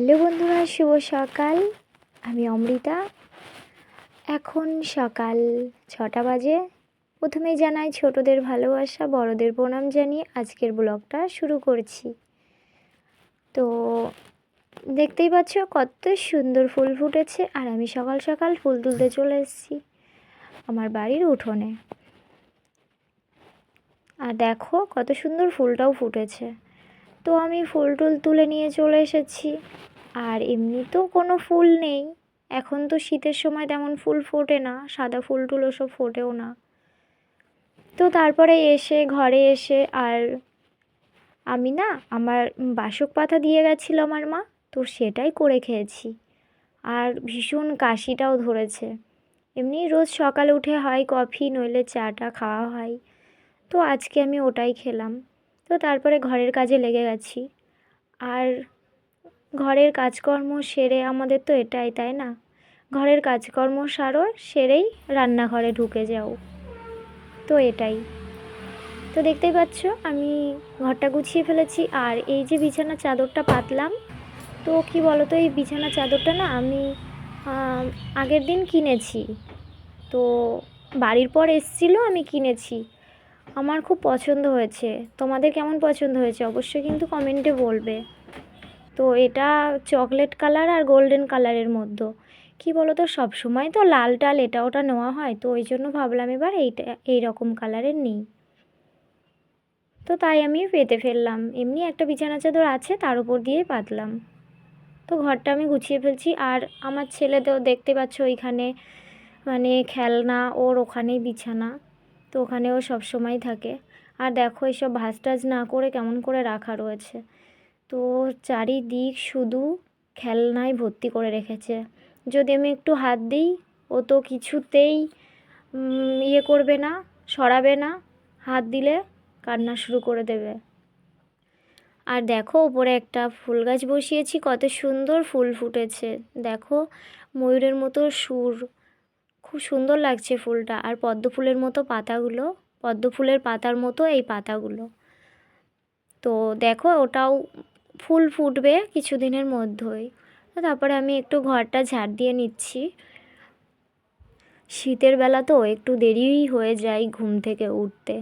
Hello বন্ধুরা, শুভ সকাল। আমি অমৃতা। এখন সকাল ছটা বাজে। প্রথমেই জানাই ছোটদের ভালোবাসা, বড়দের প্রণাম জানিয়ে আজকের ব্লগটা শুরু করছি। তো দেখতেই পাচ্ছ কত সুন্দর ফুল ফুটেছে, আর আমি সকাল সকাল ফুল তুলতে চলে এসেছি আমার বাড়ির উঠোনে। আর দেখো কত সুন্দর ফুলটাও ফুটেছে। তো আমি ফুল টুল তুলে নিয়ে চলে এসেছি। আর এমনিতেও কোনো ফুল নেই। এখন তো শীতের সময় তেমন ফুল ফোটে না, সাদা ফুল টুল ওসব ফোটেও না। তো তারপরে এসে, ঘরে এসে, আর আমি না, আমার বাসক পাতা দিয়ে গেছিল আমার মা, তো সেটাই করে খেয়েছি। আর ভীষণ কাশিটাও ধরেছে। এমনি রোজ সকালে উঠে হয় কফি, নইলে চাটা খাওয়া হয়। তো আজকে আমি ওটাই খেলাম। তো তারপরে ঘরের কাজে লেগে গেছি। আর ঘরের কাজকর্ম সেরে আমাদের তো এটাই, তাই না? ঘরের কাজকর্ম সারো, সেরেই রান্নাঘরে ঢুকে যাও। তো এটাই। তো দেখতেই পাচ্ছ, আমি ঘরটা গুছিয়ে ফেলেছি। আর এই যে বিছানা চাদরটা পাতলাম, তো কি বলো তো এই বিছানা চাদরটা না আমি, আগের দিন কিনেছি। তো বাড়ির পর এসছিলো, আমি কিনেছি। আমার খুব পছন্দ হয়েছে। তোমাদের কেমন পছন্দ হয়েছে? অবশ্যই কিন্তু কমেন্টে বলবে। তো এটা চকলেট কালার আর গোল্ডেন কালারের মধ্যে। কি বলো তো সব সময় তো লাল টাল এটা ওটা নেওয়া হয়। তো ওই জন্য ভাবলাম এবার এইটা এই রকম কালারের নিই। তো তাই আমি পেতে ফেললাম। এমনি একটা বিছানা চাদর আছে, তার উপর দিয়ে পাতলাম। তো ঘরটা আমি গুছিয়ে ফেলছি। আর আমার ছেলে তো দেখতে পাচ্ছ ওইখানে মানে খেলনা ওর ওখানেই বিছানা। তো ওখানেও সব সময় থাকে। আর দেখো এসব ভাজ টাজ না করে কেমন করে রাখা রয়েছে। তো চারিদিক শুধু খেলনায় ভর্তি করে রেখেছে। যদি আমি একটু হাত দিই, ও তো কিছুতেই ইয়ে করবে না, সরাবে না। হাত দিলে কান্না শুরু করে দেবে। আর দেখো ওপরে একটা ফুল গাছ বসিয়েছি, কত সুন্দর ফুল ফুটেছে। দেখো ময়ূরের মতো সুর। খুব সুন্দর লাগছে ফুলটা। আর পদ্ম ফুলের মতো পাতাগুলো, পদ্ম ফুলের পাতার মতো এই পাতাগুলো। তো দেখো, ওটাও ফুল ফুটবে কিছুদিনের মধ্যেই। তারপরে আমি একটু ঘরটা ঝাড় দিয়ে নিচ্ছি। শীতের বেলা তো একটু দেরিই হয়ে যায় ঘুম থেকে উঠতে।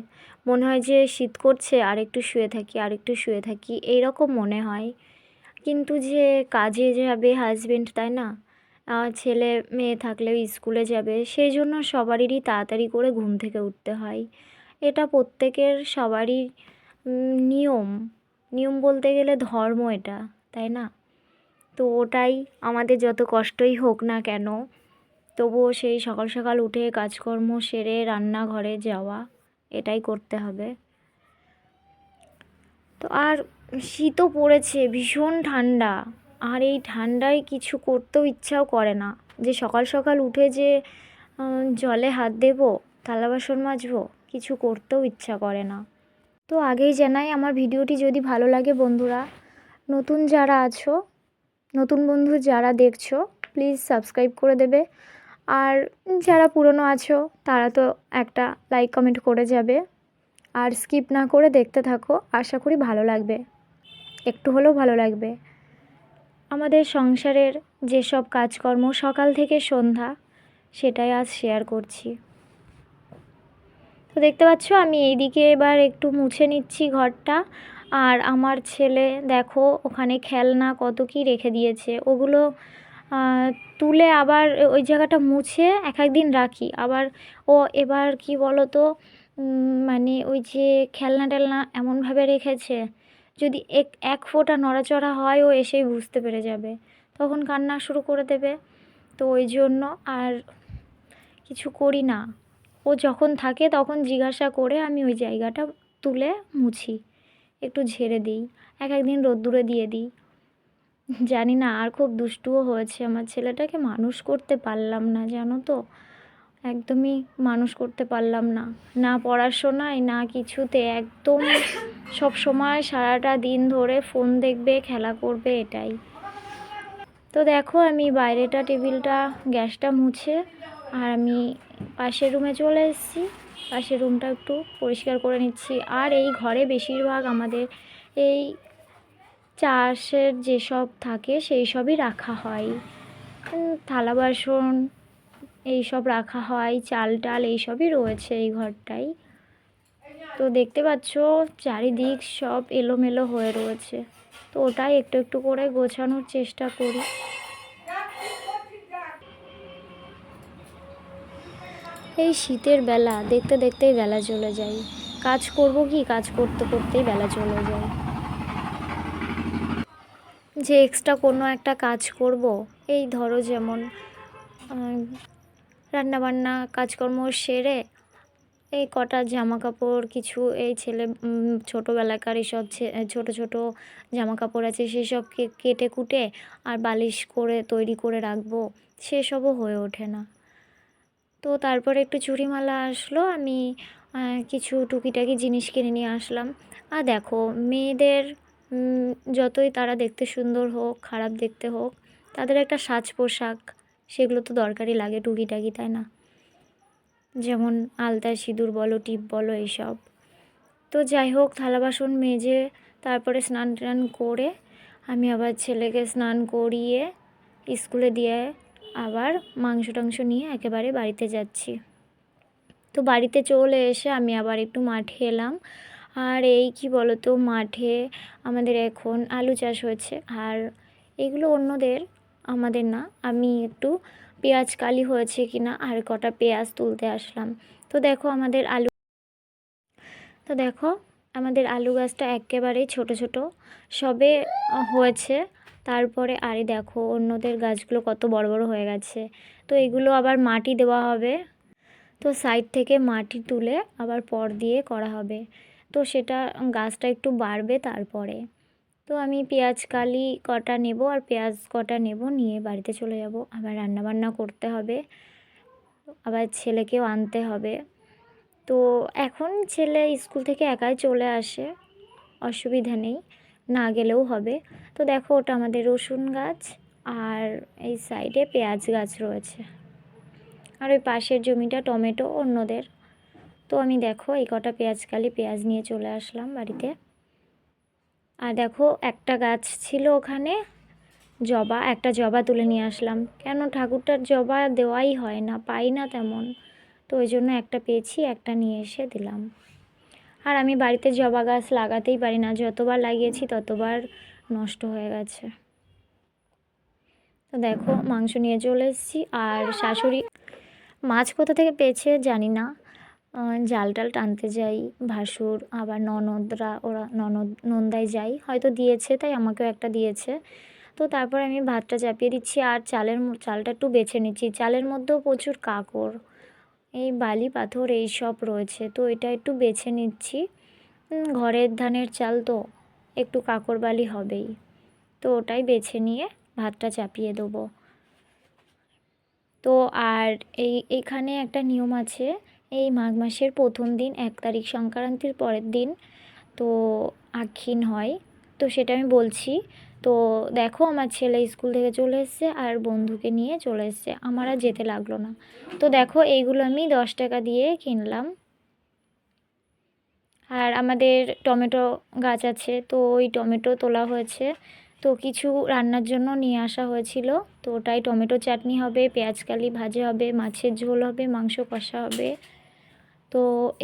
মনে হয় যে শীত করছে আর একটু শুয়ে থাকি আর একটু শুয়ে থাকি এই রকম মনে হয়। কিন্তু যে কাজে যাবে হাজবেন্ড তাই না? ছেলে মেয়ে থাকলেও স্কুলে যাবে, সেই জন্য সবারই তাড়াতাড়ি করে ঘুম থেকে উঠতে হয়। এটা প্রত্যেকের সবারই নিয়ম। নিয়ম বলতে গেলে ধর্ম এটা, তাই না? তো ওটাই আমাদের যত কষ্টই হোক না কেন, তবুও সেই সকাল সকাল উঠে কাজকর্ম সেরে রান্নাঘরে যাওয়া, এটাই করতে হবে। তো আর শীতও পড়েছে, ভীষণ ঠান্ডা। আর এই ঠান্ডায় কিছু করতেও ইচ্ছাও করে না। যে সকাল সকাল উঠে যে জলে হাত দেবো, থালা বাসন মাজবো, কিছু করতেও ইচ্ছা করে না। তো আগেই জানাই, আমার ভিডিওটি যদি ভালো লাগে বন্ধুরা, নতুন যারা আছো, নতুন বন্ধু যারা দেখছ প্লিজ সাবস্ক্রাইব করে দেবে। আর যারা পুরনো আছো, তারা তো একটা লাইক কমেন্ট করে যাবে। আর স্কিপ না করে দেখতে থাকো, আশা করি ভালো লাগবে। একটু হলেও ভালো লাগবে। আমাদের সংসারের যেসব কাজকর্ম সকাল থেকে সন্ধ্যা, সেটাই আজ শেয়ার করছি। তো দেখতে পাচ্ছ, আমি এইদিকে এবার একটু মুছে নিচ্ছি ঘরটা। আর আমার ছেলে, দেখো, ওখানে খেলনা কত কি রেখে দিয়েছে। ওগুলো তুলে আবার ওই জায়গাটা মুছে এক এক দিন রাখি। আবার ও এবার কি বলো তো মানে ওই যে খেলনা টেলনা এমনভাবে রেখেছে যদি এক এক ফোঁটা নড়াচড়া হয়, ও এসেই বুঝতে পেরে যাবে। তখন কান্না শুরু করে দেবে। তো ওই জন্য আর কিছু করি না। ও যখন থাকে, তখন জিজ্ঞাসা করে আমি ওই জায়গাটা তুলে মুছি। একটু ঝেড়ে দিই। এক একদিন রোদ্দুরে দিয়ে দিই। জানি না, আর খুব দুষ্টুও হয়েছে। আমার ছেলেটাকে মানুষ করতে পারলাম না, জানো তো? একদমই মানুষ করতে পারলাম না। না পড়াশোনায়, না কিছুতে। একদম সব সময় সারাটা দিন ধরে ফোন দেখবে, খেলা করবে, এটাই। তো দেখো, আমি বাইরেটা টেবিলটা, গ্যাসটা মুছে আর আমি পাশের রুমে চলে এসেছি। পাশের রুমটা একটু পরিষ্কার করে নিচ্ছি। আর এই ঘরে বেশিরভাগ আমাদের এই চাষের যেসব থাকে, সেই সবই রাখা হয়। থালা বাসন এইসব রাখা হয়, চাল টাল এইসবই রয়েছে এই ঘরটাই। তো দেখতে পাচ্ছ, চারিদিক সব এলোমেলো হয়ে রয়েছে। তো ওটাই একটু একটু করে গোছানোর চেষ্টা করি। এই শীতের বেলা, দেখতে দেখতেই বেলা চলে যায়। কাজ করব কি? কাজ করতে করতেই বেলা চলে যায়। যে এক্সট্রা কোনো একটা কাজ করব, এই ধরো যেমন রান্নাবান্না, কাজকর্ম সেরে এই কটা জামা কাপড় কিছু এই ছেলে ছোটোবেলাকার এইসব ছোটো ছোটো জামা কাপড় আছে সেসব কে- কেটে কুটে আর বালিশ করে, তৈরি করে রাখব, সেসবও হয়ে ওঠে না। তো তারপরে একটু চুড়িমালা আসলো, আমি কিছু টুকিটাকি জিনিস কিনে নিয়ে আসলাম। আর দেখো, মেয়েদের যতই তারা দেখতে সুন্দর হোক, খারাপ দেখতে হোক, তাদের একটা সাজ পোশাক সেগুলো তো দরকারই লাগে টুকিটাকি, তাই না? যেমন আলতা সিঁদুর বলো, টিপ বলো, এইসব। তো যাই হোক থালা বাসন মেজে তারপরে স্নান টান করে আমি আবার ছেলেকে স্নান করিয়ে স্কুলে দিয়ে আবার মাংস টাংস নিয়ে একেবারে বাড়িতে যাচ্ছি। তো বাড়িতে চলে এসে আমি আবার একটু মাঠে এলাম। আর এই কি বলো তো মাঠে আমাদের এখন আলু চাষ হয়েছে। আর এগুলো অন্যদের আমাদের না। আমি একটু পেঁয়াজ কালি হয়েছে কিনা আর কটা পেঁয়াজ তুলতে আসলাম। তো দেখো আমাদের আলু তো দেখো আমাদের আলু গাছটা একেবারেই ছোট ছোট সবে হয়েছে। তারপরে আরে দেখো অন্যদের গাছগুলো কত বড় বড় হয়ে গেছে। তো এগুলো আবার মাটি দেওয়া হবে। তো সাইড থেকে মাটি তুলে আবার পর দিয়ে করা হবে। তো সেটা গাছটা একটু বাড়বে তারপরে। তো আমি পেঁয়াজ কালি কটা নেব আর পেঁয়াজ কটা নেব নিয়ে বাড়িতে চলে যাব। আবার রান্নাবান্না করতে হবে, আবার ছেলেকেও আনতে হবে। তো এখন ছেলে স্কুল থেকে একাই চলে আসে, অসুবিধা নেই, না গেলেও হবে। তো দেখো ওটা আমাদের রসুন গাছ আর এই সাইডে পেঁয়াজ গাছ রয়েছে। আর ওই পাশের জমিটা টমেটো অন্যদের। তো আমি দেখো এই কটা পেঁয়াজ কালি পেঁয়াজ নিয়ে চলে আসলাম বাড়িতে। আর দেখো, একটা গাছ ছিল ওখানে। জবা, একটা জবা তুলে নিয়ে আসলাম। কেন? ঠাকুরটার জবা দেওয়াই হয় না, পাই না তেমন। তো ওই জন্য একটা পেয়েছি, একটা নিয়ে এসে দিলাম। আর আমি বাড়িতে জবা গাছ লাগাতেই পারি না। যতবার লাগিয়েছি, ততবার নষ্ট হয়ে গেছে। তো দেখো, মাংস নিয়ে চলে এসেছি। আর শাশুড়ি মাছ কোথা থেকে পেয়েছে জানি না। জাল টাল টানতে যাই, ভাসুর, আবার ননদরা, ওরা ননদ, নন্দায় যাই। হয়তো দিয়েছে, তাই আমাকেও একটা দিয়েছে। তো তারপর আমি ভাতটা চাপিয়ে দিচ্ছি আর চালের চালটা একটু বেছে নিচ্ছি। চালের মধ্যেও প্রচুর কাকড়, এই বালি পাথর এই সব রয়েছে। তো এটা একটু বেছে নিচ্ছি। ঘরের ধানের চাল তো একটু কাকড় বালি হবেই। তো ওটাই বেছে নিয়ে ভাতটা চাপিয়ে দেবো। তো আর এই, এখানে একটা নিয়ম আছে এই মাঘ মাসের প্রথম দিন, এক তারিখ সংক্রান্তির পরের দিন, তো আখিন হয়। তো সেটা আমি বলছি, তো দেখো আমার ছেলে স্কুল থেকে চলে এসছে আর বন্ধুকে নিয়ে চলে এসছে। আমার আর যেতে লাগল না। তো দেখো এইগুলো আমি দশ টাকা দিয়ে কিনলাম। আর আমাদের টমেটো গাছ আছে, তো ওই টমেটো তোলা হয়েছে। তো কিছু রান্নার জন্য নিয়ে আসা হয়েছিল। তো ওটাই টমেটো চাটনি হবে, পেঁয়াজ কালি ভাজা হবে, মাছের ঝোল হবে, মাংস কষা হবে। তো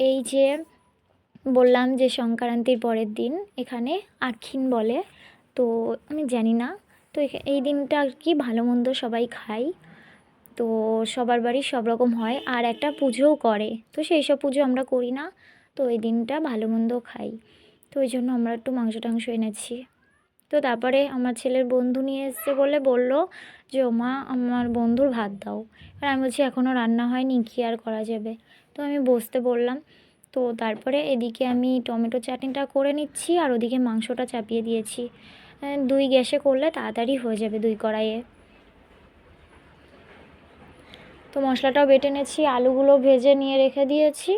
এই যে বললাম যে সংক্রান্তির পরের দিন এখানে আখিন বলে, তো আমি জানি না। তো এই দিনটা আর কি ভালো মন্দ সবাই খায়? তো সবার বাড়ি সব রকম হয় আর একটা পুজোও করে। তো সেই সব পুজো আমরা করি না, তো এই দিনটা ভালো মন্দ খাই। তো ওই জন্য আমরা একটু মাংস টাংস এনেছি। তো তারপরে আমার ছেলের বন্ধু নিয়ে এসছে বলে বলল যে, ওমা, আমার বন্ধুর ভাত দাও। আর আমি বলছি এখনও রান্না হয়নি, কী আর করা যাবে? তো আমি বসতে বললাম। তো তারপরে এদিকে আমি টমেটো চাটনিটা করে নিচ্ছি আর ওদিকে মাংসটা চাপিয়ে দিয়েছি। দুই গ্যাসে করলে তাড়াতাড়ি হয়ে যাবে দুই কড়াইয়ে। তো মশলাটাও বেটে নিয়েছি, আলুগুলো ভেজে নিয়ে রেখে দিয়েছি।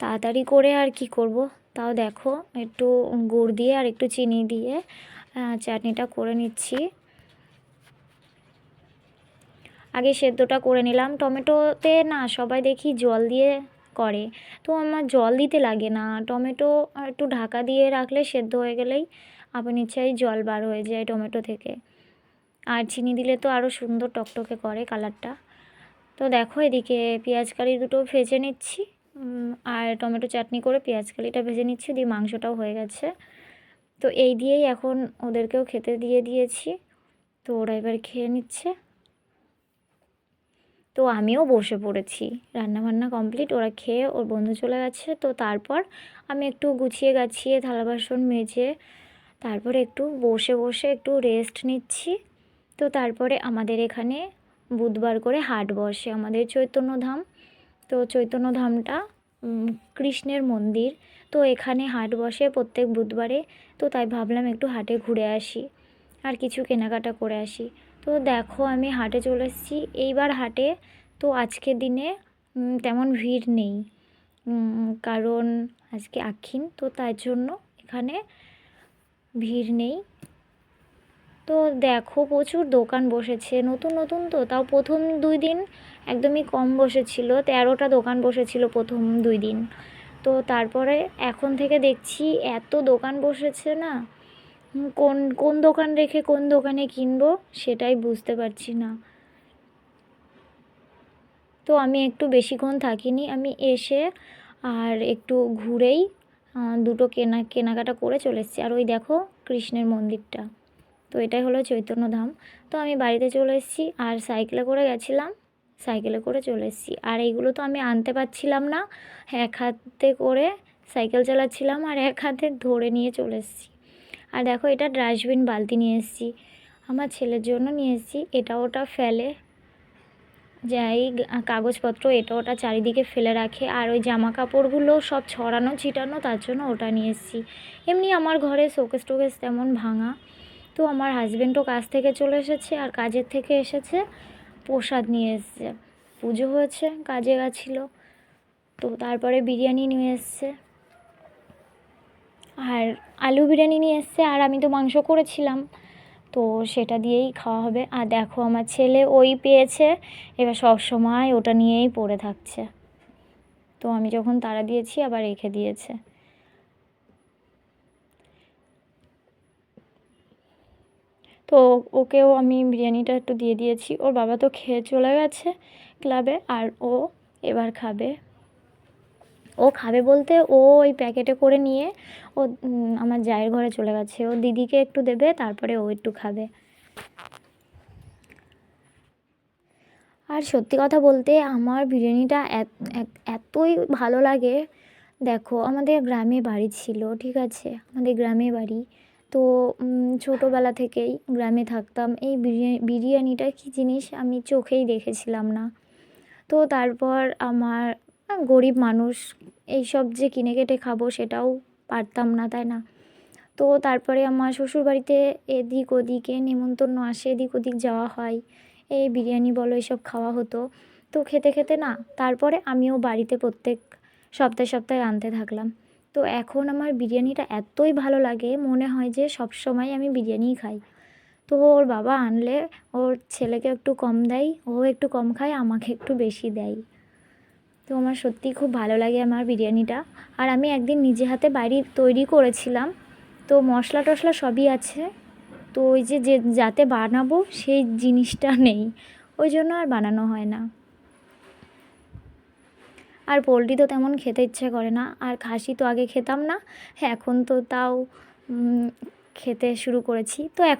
তাড়াতাড়ি করে আর কি করব? তাও দেখো, একটু গুড় দিয়ে আর একটু চিনি দিয়ে চাটনিটা করে নিচ্ছি। আগে সেদ্ধটা করে নিলাম। টমেটোতে না সবাই দেখি জল দিয়ে করে। তো আমার জল দিতে লাগে না। টমেটো একটু ঢাকা দিয়ে রাখলে সেদ্ধ হয়ে গেলেই আপন ইচ্ছায় জল বার হয়ে যায় টমেটো থেকে। আর চিনি দিলে তো আরও সুন্দর টকটকে করে কালারটা। তো দেখো এদিকে পেঁয়াজ কালি দুটো ভেজে নিচ্ছি। আর টমেটো চাটনি করে পেঁয়াজ কালিটা ভেজে নিচ্ছি। দিয়ে মাংসটাও হয়ে গেছে। তো এই দিয়েই এখন ওদেরকেও খেতে দিয়ে দিয়েছি। তো ওরা এবার খেয়ে নিচ্ছে। তো আমিও বসে পড়েছি। রান্নাবান্না কমপ্লিট ওরা খেয়ে ওর বন্ধু চলে গেছে। তো তারপর আমি একটু গুছিয়ে গাছিয়ে, থালা বাসন মেজে, তারপরে একটু বসে বসে একটু রেস্ট নিচ্ছি। তো তারপরে আমাদের এখানে বুধবার করে হাট বসে আমাদের চৈতন্যধাম। তো চৈতন্যধামটা কৃষ্ণের মন্দির। তো এখানে হাট বসে প্রত্যেক বুধবারে। তো তাই ভাবলাম একটু হাটে ঘুরে আসি। আর কিছু কেনাকাটা করে আসি। তো দেখো আমি হাটে চলে এসেছি। এইবার হাটে তো আজকের দিনে তেমন ভিড় নেই। কারণ আজকে আক্ষিন তো তার জন্য এখানে ভিড় নেই। তো দেখো প্রচুর দোকান বসেছে, নতুন নতুন তো, তাও প্রথম দুই দিন একদমই কম বসেছিল, তেরোটা দোকান বসেছিল প্রথম দুই দিন। তো তারপরে এখন থেকে দেখছি এত দোকান বসেছে না কোন কোন দোকান রেখে কোন দোকানে কিনবো সেটাই বুঝতে পারছি না। তো আমি একটু বেশিক্ষণ থাকিনি, আমি এসে আর একটু ঘুরেই দুটো কেনা, কেনাকাটা করে চলে এসেছি। আর ওই দেখো কৃষ্ণের মন্দিরটা। তো এটাই হলো চৈতন্যধাম তো আমি বাড়িতে চলে এসেছি আর সাইকেলে করে গেছিলাম, সাইকেলে করে চলে এসেছি। আর এইগুলো তো আমি আনতে পারছিলাম না, এক হাতে করে সাইকেল চালাচ্ছিলাম আর এক হাতে ধরে নিয়ে চলে এসেছি। আর দেখো এটা ডাস্টবিন বালতি নিয়ে এসেছি। আমার ছেলের জন্য নিয়ে এসেছি। এটা ওটা ফেলে। যাই, কাগজপত্র এটা ওটা চারিদিকে ফেলে রাখে। আর ওই জামা কাপড়গুলো সব ছড়ানো, ছিটানো, তার জন্য ওটা নিয়ে এসেছি। এমনি আমার ঘরে শোকেস টোকেস তেমন ভাঙা। তো আমার হাজব্যান্ডও কাজ থেকে চলে এসেছে আর কাজের থেকে এসেছে। প্রসাদ নিয়ে এসেছে। পুজো হয়েছে, কাজে গেছিল। তো তারপরে বিরিয়ানি নিয়ে এসছে। আর আলু বিরিয়ানি নিয়ে এসছে, আর আমি তো মাংস করেছিলাম। তো সেটা দিয়েই খাওয়া হবে। আর দেখো, আমার ছেলে ওই পেয়েছে, এবার সব সময় ওটা নিয়েই পড়ে থাকছে। তো আমি যখন তারা দিয়েছি, আবার রেখে দিয়েছে। তো ওকেও আমি বিরিয়ানিটা একটু দিয়ে দিয়েছি। ওর বাবা তো খেয়ে চলে গেছে ক্লাবে, আর ও এবার খাবে। ও খাবে বলতে ও ওই প্যাকেটে করে নিয়ে ও আমার জায়ের ঘরে চলে গেছে। ও দিদিকে একটু দেবে, তারপরে ও একটু খাবে। আর সত্যি কথা বলতে আমার বিরিয়ানিটা এত- এত- এতই ভালো লাগে। দেখো, আমাদের গ্রামে বাড়ি ছিল, ঠিক আছে? আমাদের গ্রামে বাড়ি। তো ছোটোবেলা থেকেই গ্রামে থাকতাম। এই বিরিয়ানি বিরিয়ানিটা কী জিনিস আমি চোখেই দেখেছিলাম না। তো তারপর আমার গরিব মানুষ, এইসব যে কিনে কেটে খাব সেটাও পারতাম না, তাই না? তো তারপরে আমার শ্বশুরবাড়িতে এদিক ওদিকে নেমন্তন্ন আসে, এদিক ওদিক যাওয়া হয়। এই বিরিয়ানি বলো, এসব খাওয়া হতো। তো খেতে খেতে না, তারপরে আমিও বাড়িতে প্রত্যেক সপ্তাহে সপ্তাহে আনতে থাকলাম। তো এখন আমার বিরিয়ানিটা এতই ভালো লাগে, মনে হয় যে সব সময় আমি বিরিয়ানিই খাই। তো ওর বাবা আনলে, ওর ছেলেকে একটু কম দেয়, ও একটু কম খায়, আমাকে একটু বেশি দেয়। তো আমার সত্যিই খুব ভালো লাগে আমার বিরিয়ানিটা। আর আমি একদিন নিজে হাতে বাড়ি তৈরি করেছিলাম। তো মশলা টশলা সবই আছে। তো ওই যে যে যাতে বানাবো সেই জিনিসটা নেই। ওই জন্য আর বানানো হয় না। আর পোলট্রি তো তেমন খেতে ইচ্ছে করে না। আর খাসি তো আগে খেতাম না। হ্যাঁ এখন তো তাও খেতে শুরু করেছি। তো এখন